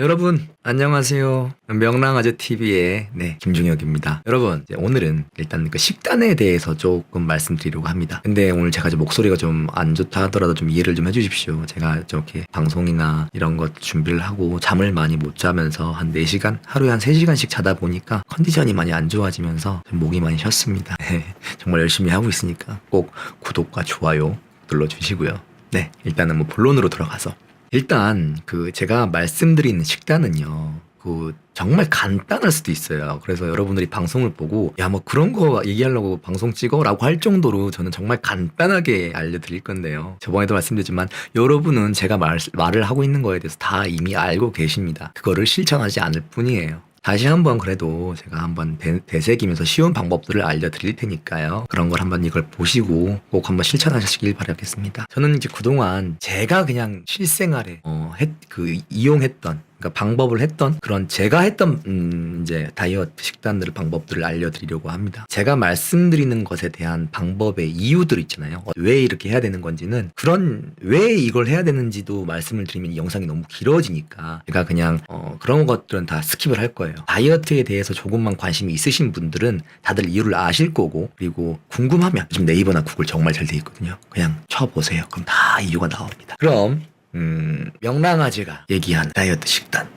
여러분 안녕하세요. 명랑아재 TV의 네 김중혁입니다. 여러분 오늘은 일단 그 식단에 대해서 조금 말씀드리려고 합니다. 근데 오늘 제가 좀 목소리가 좀 안 좋다 하더라도 좀 이해를 좀 해주십시오. 제가 저렇게 방송이나 이런 것 준비를 하고 잠을 많이 못 자면서 한 4시간 하루에 한 3시간씩 자다 보니까 컨디션이 많이 안 좋아지면서 좀 목이 많이 쉬었습니다. 정말 열심히 하고 있으니까 꼭 구독과 좋아요 눌러주시고요. 네 일단은 뭐 본론으로 들어가서 일단 그 제가 말씀드리는 식단은요. 그 정말 간단할 수도 있어요. 그래서 여러분들이 방송을 보고 야 뭐 그런 거 얘기하려고 방송 찍어라고 할 정도로 저는 정말 간단하게 알려드릴 건데요. 저번에도 말씀드렸지만 여러분은 제가 말, 말을 하고 있는 거에 대해서 다 이미 알고 계십니다. 그거를 실천하지 않을 뿐이에요. 다시 한번 그래도 제가 한번 대, 되새기면서 쉬운 방법들을 알려드릴 테니까요. 그런 걸 한번 이걸 보시고 꼭 한번 실천하시길 바라겠습니다. 저는 이제 그동안 제가 그냥 실생활에 어, 했, 그 이용했던 그러니까 방법을 했던 그런 제가 했던 음, 이제 다이어트 식단들 방법들을 알려드리려고 합니다. 제가 말씀드리는 것에 대한 방법의 이유들 있잖아요. 어, 왜 이렇게 해야 되는 건지는 그런 왜 이걸 해야 되는지도 말씀을 드리면 이 영상이 너무 길어지니까 제가 그냥 어, 그런 것들은 다 스킵을 할 거예요. 다이어트에 대해서 조금만 관심이 있으신 분들은 다들 이유를 아실 거고 그리고 궁금하면 요즘 네이버나 구글 정말 잘 돼 있거든요. 그냥 쳐보세요. 그럼 다 이유가 나옵니다. 그럼 음, 명랑아재가 얘기한 다이어트 식단.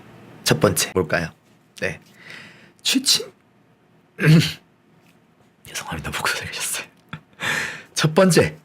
첫 번째, 뭘까요? 네. 취침. 죄송합니다. 목소리 가셨어요. 첫 번째,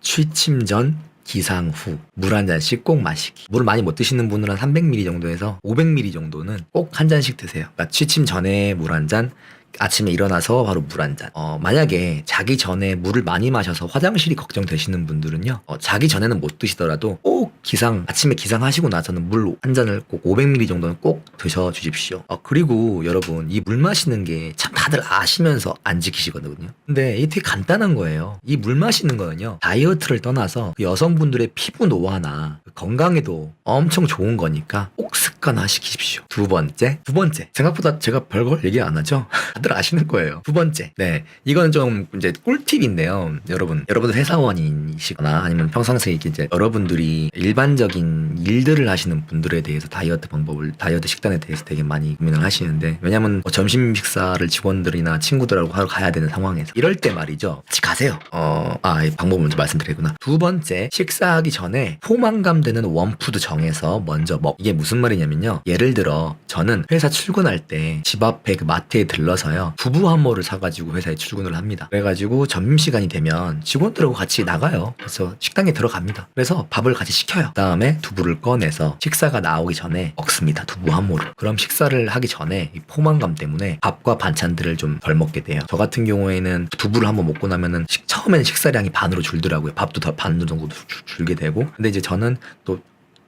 취침 전, 기상 후, 물 한 잔씩 꼭 마시기. 물을 많이 못 드시는 분은 한 300ml 정도에서 500ml 정도는 꼭 한 잔씩 드세요. 그러니까 취침 전에 물 한 잔, 아침에 일어나서 바로 물 한 잔. 어, 만약에 자기 전에 물을 많이 마셔서 화장실이 걱정되시는 분들은요, 어, 자기 전에는 못 드시더라도 꼭 기상, 아침에 기상하시고 나서는 물 한 잔을 꼭 500ml 정도는 꼭 드셔 주십시오. 어, 그리고 여러분, 이 물 마시는 게 참 다들 아시면서 안 지키시거든요. 근데 이게 되게 간단한 거예요. 이 물 마시는 거는요, 다이어트를 떠나서 그 여성분들의 피부 노화나 그 건강에도 엄청 좋은 거니까 꼭 습관화 시키십시오. 두 번째, 두 번째. 생각보다 제가 별걸 얘기 안 하죠? 다들 아시는 거예요. 두 번째. 네. 이건 좀 이제 꿀팁인데요. 여러분, 여러분들 회사원이시거나 아니면 평상시에 이제 여러분들이 일반적인 일들을 하시는 분들에 대해서 다이어트 방법을, 다이어트 식단에 대해서 되게 많이 고민을 하시는데, 왜냐면 뭐 점심 식사를 직원들이나 친구들하고 하러 가야 되는 상황에서 이럴 때 말이죠. 같이 가세요. 어, 아, 이 방법 먼저 말씀드리구나. 두 번째, 식사하기 전에 포만감 되는 원푸드 정해서 먼저 먹. 이게 무슨 말이냐면요. 예를 들어, 저는 회사 출근할 때 집 앞에 그 마트에 들러서 요. 두부 한 모를 사가지고 회사에 출근을 합니다. 그래가지고 점심시간이 되면 직원들하고 같이 나가요. 그래서 식당에 들어갑니다. 그래서 밥을 같이 시켜요. 그 다음에 두부를 꺼내서 식사가 나오기 전에 먹습니다. 두부 한 모를. 그럼 식사를 하기 전에 이 포만감 때문에 밥과 반찬들을 좀 덜 먹게 돼요. 저 같은 경우에는 두부를 한번 먹고 나면은 식- 처음에는 식사량이 반으로 줄더라고요. 밥도 더반 정도 줄- 줄게 되고. 근데 이제 저는 또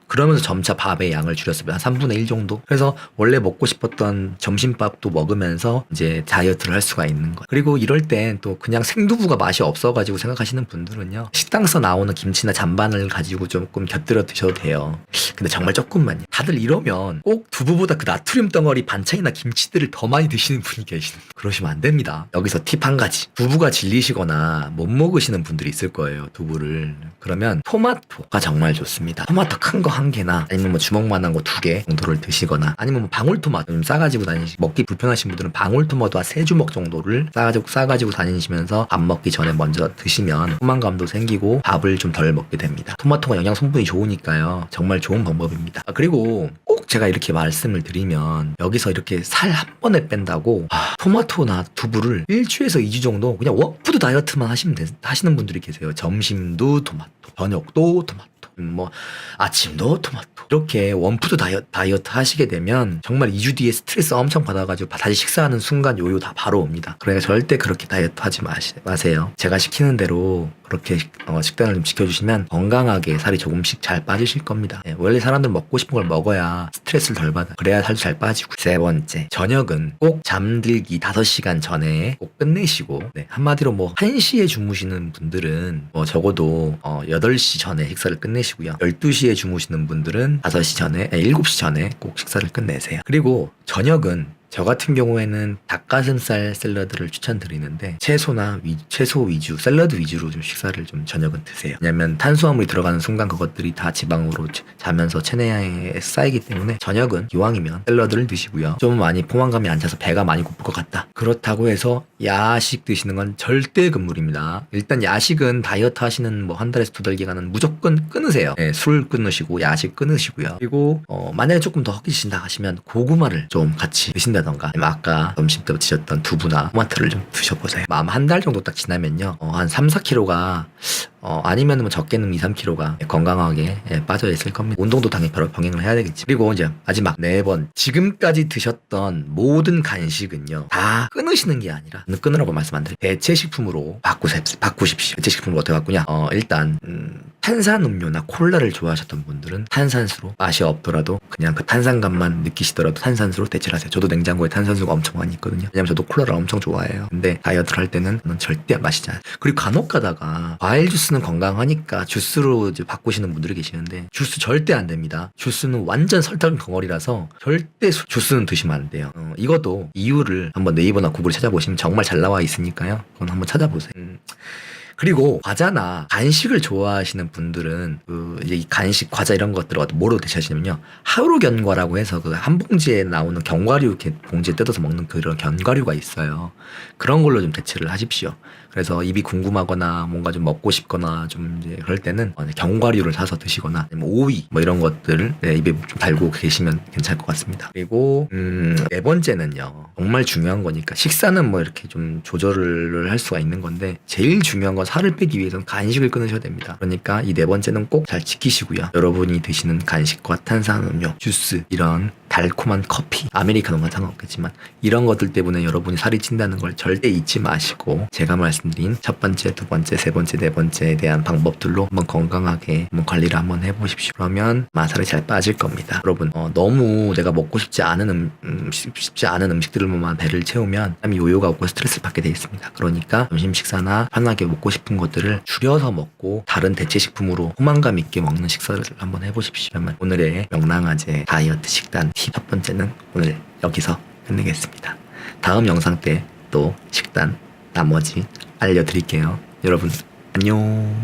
그러면서 점차 밥의 양을 줄였습니다. 한 3분의 1 정도. 그래서 원래 먹고 싶었던 점심밥도 먹으면서 이제 다이어트를 할 수가 있는 거예요. 그리고 이럴 땐 또 그냥 생두부가 맛이 없어가지고 생각하시는 분들은요. 식당에서 나오는 김치나 잔반을 가지고 조금 곁들여 드셔도 돼요. 근데 정말 조금만요. 다들 이러면 꼭 두부보다 그 나트륨 덩어리 반찬이나 김치들을 더 많이 드시는 분이 계시는 그러시면 안 됩니다. 여기서 팁 한 가지. 두부가 질리시거나 못 먹으시는 분들이 있을 거예요. 두부를. 그러면 토마토가 정말 좋습니다. 토마토 큰 거한 개나 아니면 뭐 주먹만한 거 두 개 정도를 드시거나 아니면 뭐 방울토마토 좀 싸가지고 다니시 먹기 불편하신 분들은 방울토마토 한세 주먹 정도를 싸가지고 싸가지고 다니시면서 밥 먹기 전에 먼저 드시면 포만감도 생기고 밥을 좀 덜 먹게 됩니다. 토마토가 영양 성분이 좋으니까요. 정말 좋은 방법입니다. 아, 그리고 꼭 제가 이렇게 말씀을 드리면 여기서 이렇게 살 한 번에 뺀다고 아, 토마토나 두부를 일주에서 2주 정도 그냥 워푸드 다이어트만 하시면 되, 하시는 분들이 계세요. 점심도 토마토, 저녁도 토마토. 음, 뭐 아침도 토마토. 이렇게 원푸드 다이어, 다이어트 하시게 되면 정말 2주 뒤에 스트레스 엄청 받아가지고 다시 식사하는 순간 요요 다 바로 옵니다. 그러니까 절대 그렇게 다이어트 하지 마시, 마세요. 제가 시키는 대로 그렇게 식- 어, 식단을 좀 지켜주시면 건강하게 살이 조금씩 잘 빠지실 겁니다. 예, 원래 사람들 먹고 싶은 걸 먹어야 스트레스를 덜 받아. 그래야 살도 잘 빠지고. 세 번째 저녁은 꼭 잠들기 5시간 전에 꼭 끝내시고 네, 한마디로 뭐 1시에 주무시는 분들은 뭐 적어도 어, 8시 전에 식사를 끝내시 고요. 12시에 주무시는 분들은 5시 전에 아니, 7시 전에 꼭 식사를 끝내세요. 그리고 저녁은 저 같은 경우에는 닭가슴살 샐러드를 추천드리는데 채소나 위, 채소 위주, 샐러드 위주로 좀 식사를 좀 저녁은 드세요. 왜냐면 탄수화물이 들어가는 순간 그것들이 다 지방으로 자- 자면서 체내에 쌓이기 때문에 저녁은 기왕이면 샐러드를 드시고요. 좀 많이 포만감이 안 차서 배가 많이 고플 것 같다. 그렇다고 해서 야식 드시는 건 절대 금물입니다. 일단 야식은 다이어트 하시는 뭐 한 달에서 두 달 기간은 무조건 끊으세요. 네, 술 끊으시고 야식 끊으시고요. 그리고 어, 만약에 조금 더 헛기신다 하시면 고구마를 좀 같이 드신다 던가 아니면 아까 점심 때 드셨던 두부나 토마토를 좀 드셔보세요. 마음 한달 정도 딱 지나면요. 어, 한 3, 4kg가 어, 아니면 뭐 적게는 2, 3kg가 건강하게 예, 빠져 있을 겁니다. 운동도 당연히 바로 병행을 해야 되겠지. 그리고 이제 마지막 네 번. 지금까지 드셨던 모든 간식은요. 다 끊으시는 게 아니라 끊으라고 말씀 안 드려요. 대체식품으로 바꾸세, 바꾸십시오. 대체식품을 어떻게 바꾸냐? 어, 일단 음, 탄산 음료나 콜라를 좋아하셨던 분들은 탄산수로 맛이 없더라도 그냥 그 탄산감만 느끼시더라도 탄산수로 대체를 하세요. 저도 냉장고에 탄산수가 엄청 많이 있거든요. 왜냐면 저도 콜라를 엄청 좋아해요. 근데 다이어트를 할 때는 절대 마시지 않아요. 그리고 간혹 가다가 과일 주스는 건강하니까 주스로 이제 바꾸시는 분들이 계시는데 주스 절대 안 됩니다. 주스는 완전 설탕 덩어리라서 절대 수- 주스는 드시면 안 돼요. 어, 이것도 이유를 한번 네이버나 구글에 찾아보시면 정말 잘 나와 있으니까요. 그건 한번 찾아보세요. 음. 그리고 과자나 간식을 좋아하시는 분들은 그 이제 이 간식 과자 이런 것들을 어떤 뭐로 대체하시냐면요. 하루 견과라고 해서 그 한 봉지에 나오는 견과류 이렇게 봉지에 뜯어서 먹는 그런 견과류가 있어요. 그런 걸로 좀 대체를 하십시오 그래서 입이 궁금하거나 뭔가 좀 먹고 싶거나 좀 이제 그럴 때는 어, 견과류를 사서 드시거나 오이 뭐 이런 것들을 네, 입에 좀 달고 계시면 괜찮을 것 같습니다 그리고 음, 네 번째는요 정말 중요한 거니까 식사는 뭐 이렇게 좀 조절을 할 수가 있는 건데 제일 중요한 건 살을 빼기 위해서는 간식을 끊으셔야 됩니다. 그러니까 이 네 번째는 꼭 잘 지키시고요. 여러분이 드시는 간식과 탄산음료, 주스 이런 달콤한 커피, 아메리카노는 상관없겠지만 이런 것들 때문에 여러분이 살이 찐다는 걸 절대 잊지 마시고 제가 말씀드린 첫 번째, 두 번째, 세 번째, 네 번째에 대한 방법들로 한번 건강하게 한번 관리를 한번 해보십시오. 그러면 마살이 잘 빠질 겁니다. 여러분 어, 너무 내가 먹고 싶지 않은 음, 음, 쉽- 쉽지 않은 음식들로만 배를 채우면 땀이 요요가 오고 스트레스를 받게 돼 있습니다. 그러니까 점심 식사나 편하게 먹고 싶은 것들을 줄여서 먹고 다른 대체 식품으로 포만감 있게 먹는 식사를 한번 해보십시오. 그러면 오늘의 명랑아재 다이어트 식단 팁첫 번째는 오늘 여기서 끝내겠습니다. 다음 영상 때 또 식단 나머지 알려드릴게요. 여러분 안녕.